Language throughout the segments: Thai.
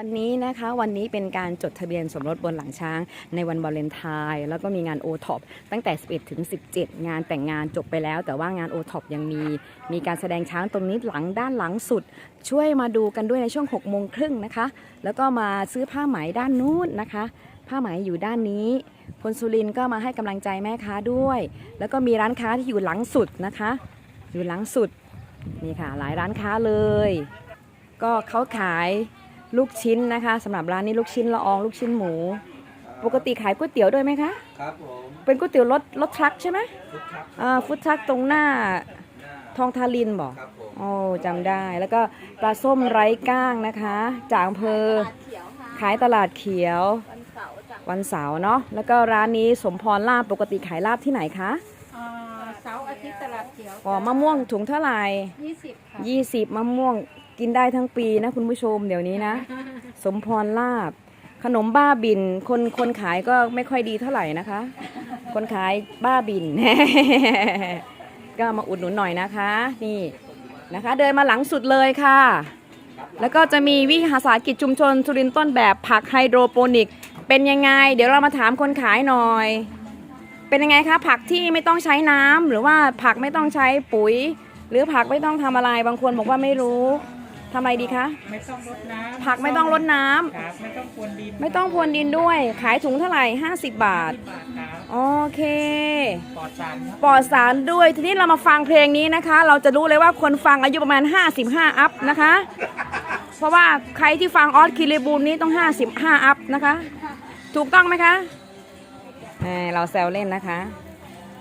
วันนี้นะคะวันนี้เป็นการจดทะเบียนสมรสบนหลังช้าง ในวันวาเลนไทน์แล้วก็มีงานโอท็อปตั้งแต่ 11 ถึง 17 งานแต่งงานจบไปแล้ว แต่ว่างานโอท็อปยังมี มีการแสดงช้างตรงนี้หลังด้านหลังสุด ช่วยมาดูกันด้วยในช่วง 6 โมงครึ่งนะคะ แล้วก็มาซื้อผ้าไหมด้านนู้นนะคะ ผ้าไหมอยู่ด้านนี้พลสุรินก็มาให้กำลังใจแม่ค้าด้วย แล้วก็มีร้านค้าที่อยู่หลังสุดนะคะ อยู่หลังสุดนี่ค่ะหลายร้านค้าเลย ก็เขาขาย ลูกชิ้นนะคะสำหรับร้านนี้ลูกชิ้นละอองลูกชิ้นหมู ปกติขายก๋วยเตี๋ยวด้วยไหมคะ ครับผมเป็นก๋วยเตี๋ยวรถรถทรัคใช่ไหมทุกครับ อ่าฟุตทรัคตรงหน้าทองทารินบอกครับผม โอ้จำได้แล้วก็ปลาส้มไร้ก้างนะคะ จากอำเภอเขียวค่ะขายตลาดเขียว วันเสาร์จากวันเสาร์เนาะแล้วก็ร้านนี้สมพรลาบปกติขายลาบที่ไหนคะอ่าเสาร์อาทิตย์ตลาดเขียวอ๋อมะม่วงถุงเท่าไหร่ ยี่สิบค่ะยี่สิบมะม่วง กินได้ทั้งปีนะคุณผู้ชมเดี๋ยวนี้นะ สมพรลาบ ขนมบ้าบิน คนคนขายก็ไม่ค่อยดีเท่าไหร่นะคะ คนขายบ้าบิน ก็มาอุดหนุนหน่อยนะคะ นี่นะคะ เดินมาหลังสุดเลยค่ะ แล้วก็จะมีวิหาสากิจชุมชนสุรินต้นแบบผักไฮโดรโปนิก เป็นยังไง เดี๋ยวเรามาถามคนขายหน่อย เป็นยังไงคะผักที่ไม่ต้องใช้น้ำหรือว่าผักไม่ต้องใช้ปุ๋ย หรือผักไม่ต้องทำอะไรบางคนบอกว่าไม่รู้ ทำอะไรดีคะ ไม่ต้องรดน้ำผักไม่ต้องรดน้ำ ครับไม่ต้องพรวนดินไม่ต้องพรวนดินด้วย ขายถุงเท่าไหร่ 50 บาทบาทครับโอเค ปลอดสารครับปลอดสารด้วย ทีนี้เรามาฟังเพลงนี้นะคะ เราจะรู้เลยว่าคนฟังอายุประมาณ 55 อัพนะคะ เพราะว่าใครที่ฟังออสคิริบูลนี้ต้อง 55 อัพนะคะ ถูกต้องไหมคะเอ่อเราแซวเล่นนะคะ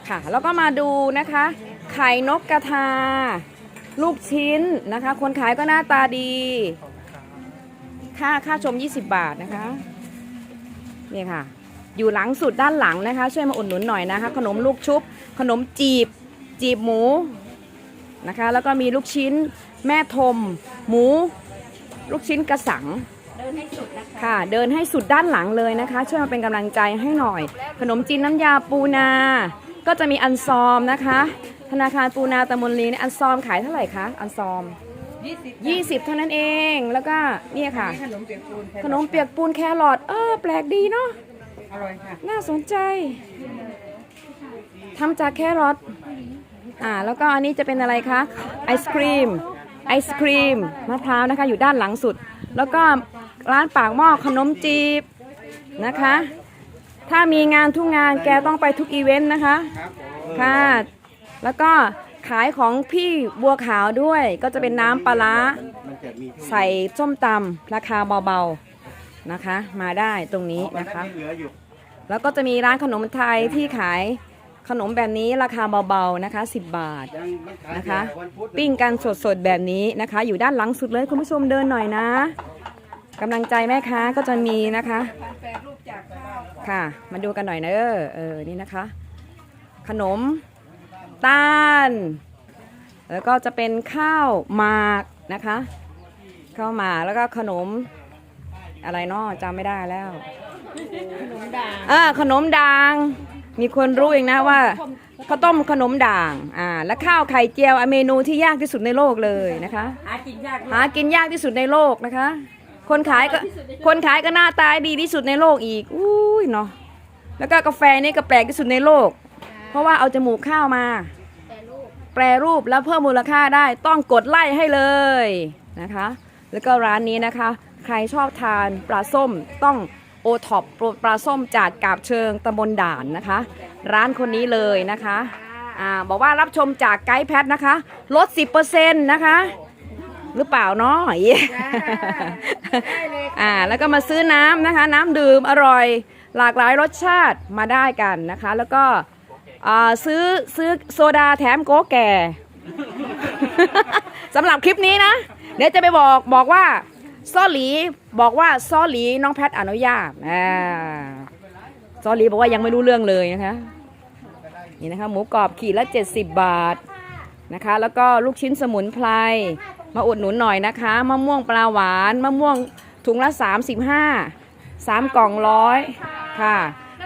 ค่ะ แล้วก็มาดูนะคะ ไข่นกกระทา ลูกชิ้นนะคะ คนขายก็หน้าตาดี ค่าค่าชม 20 บาทนะคะนี่ค่ะ อยู่หลังสุดด้านหลังนะคะ ช่วยมาอุดหนุนหน่อยนะคะ ขนมลูกชุบ ขนมจีบ จีบหมูนะคะ แล้วก็มีลูกชิ้น แม่ทม หมู ลูกชิ้นกระสังเดินให้สุดนะคะค่ะ เดินให้สุดด้านหลังเลยนะคะ ช่วยมาเป็นกำลังใจให้หน่อย ขนมจีนน้ำยาปูนา ก็จะมีอันซอมนะคะ ธนาคารปูนาตะมนลีเนี่ยอันซอมขายเท่าไหร่คะ อันซอม ยี่สิบ20เท่านั้นเอง แล้วก็เนี่ยค่ะ ขนมเปียกปูนขนมเปียกปูนแครอทเออ แปลกดีเนาะ อร่อยค่ะ น่าสนใจ ทำจากแครอท อ่า แล้วก็อันนี้จะเป็นอะไรคะ ไอศครีม ไอศครีมมะพร้าวนะคะ อยู่ด้านหลังสุด แล้วก็ร้านปากหม้อขนมจีบนะคะ ถ้ามีงานทุกงานแกต้องไปทุกอีเวนต์นะคะครับผมค่ะ แล้วก็ขายของพี่บัวขาวด้วย ก็จะเป็นน้ำปลาร้ามันจะมีใส่ส้มตำราคาเบาๆนะคะ มาได้ตรงนี้นะคะเหลืออยู่แล้วก็จะมีร้านขนมไทยที่ขายขนมแบบนี้ราคาเบาๆนะคะ 10 บาท ยังมันขายนะคะ แต่วันพุธปิ้งกันสดๆแบบนี้นะคะ อยู่ด้านหลังสุดเลยคุณผู้ชมเดินหน่อยนะกำลังใจแม่ค้าก็จะมีนะคะค่ะ มาดูกันหน่อยนะเออเออนี่นะคะ ขนม ตาล แล้วก็จะเป็นข้าวหมากนะคะข้าวหมากแล้วก็ขนมอะไรเนาะจำไม่ได้แล้วขนมด่างอ่าขนมด่าง มีคนรู้เองนะว่าข้าวต้มขนมด่างอ่าและข้าวไข่เจียวอะเมนูที่ยากที่สุดในโลกเลยนะคะ หากินยากหากินยากที่สุดในโลกนะคะ คนขายก็คนขายก็หน้าตายดีที่สุดในโลกอีกอุ้ยเนาะแล้วก็กาแฟนี่ก็แปลกที่สุดในโลกเพ ราะว่าเอาจมูกข้าวมาแต่ลูกแปรรูปแล้วเพิ่มมูลค่าได้ต้องกดไล่ให้เลยนะคะ แล้วก็ร้านนี้นะคะ ใครชอบทานปลาส้มต้องโอท็อปปลาส้มจากกาบเชิงตำบลด่านนะคะ ร้านคนนี้เลยนะคะอ่าบอกว่ารับชมจากไกด์แพทนะคะ ลด 10%นะคะ หรือเปล่าเนาะอ่าแล้วก็มาซื้อน้ำนะคะ น้ำดื่มอร่อยหลากหลายรสชาติมาได้กันนะคะ แล้วก็ อ่าซื้อซื้อโซดาแถมโกแก่ สำหรับคลิปนี้นะ เดี๋ยวจะไปบอกบอกว่าซ่อหลีบอกว่าซ่อหลีน้องแพทอนุญาตอ่าซ่อหลีบอกว่ายังไม่รู้เรื่องเลยนะคะ นี่นะคะ หมูกรอบขีดละ 70 บาทนะคะ แล้วก็ลูกชิ้นสมุนไพรมาอุดหนุนหน่อยนะคะมะม่วงปลาหวานมะม่วงถุงละ 35 3กล่องร้อยค่ะ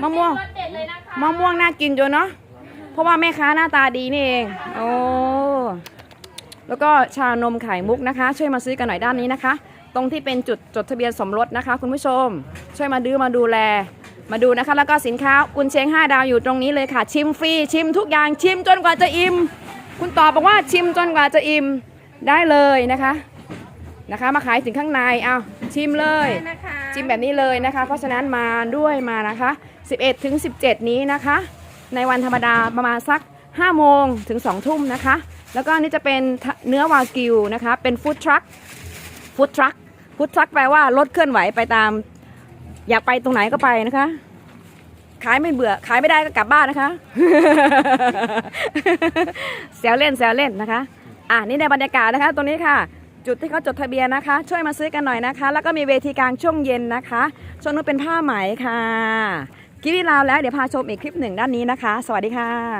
มะม่วงเด็ดเลยนะคะ มะม่วงน่ากินจนเนาะเพราะว่าแม่ค้าหน้าตาดีนี่เองโอ้แล้วก็ชานมไข่มุกนะคะ ช่วยมาซื้อกันหน่อยด้านนี้นะคะ ตรงที่เป็นจุดจดทะเบียนสมรสนะคะ คุณผู้ชม ช่วยมาดื้อมาดูแล มาดูนะคะ แล้วก็สินค้ากุนเชียง5 ดาวอยู่ตรงนี้เลยค่ะ ชิมฟรีชิมทุกอย่างชิมจนกว่าจะอิ่มคุณตอบบอกว่าชิมจนกว่าจะอิ่มได้เลยนะคะนะคะ มาขายถึงข้างในเอาชิมเลยนะคะชิมแบบนี้เลยนะคะ เพราะฉะนั้นมาด้วยมานะคะ 11 ถึง 17 นี้นะคะ ในวันธรรมดาประมาณสัก 5 โมงถึง 2 ทุ่มนะคะ แล้วก็นนี่จะเป็นเนื้อวากิวนะคะ เป็นฟู้ดทรัคฟู้ดทรัคฟู้ดทรัคแปลว่ารถเคลื่อนไหวไปตาม อยากไปตรงไหนก็ไปนะคะ ขายไม่เบื่อ ขายไม่ได้ก็กลับบ้านนะคะแซวเล่นแซวเล่นนะคะ อะนี่ในบรรยากาศนะคะ ตรงนี้ค่ะจุดที่เขาจดทะเบียนนะคะ ช่วยมาซื้อกันหน่อยนะคะ แล้วก็มีเวทีกลางช่วงเย็นนะคะช่วงนู้นเป็นผ้าไหมค่ะ กิริลาวแล้วเดี๋ยวพาชมอีกคลิปหนึ่งด้านนี้นะคะ สวัสดีค่ะ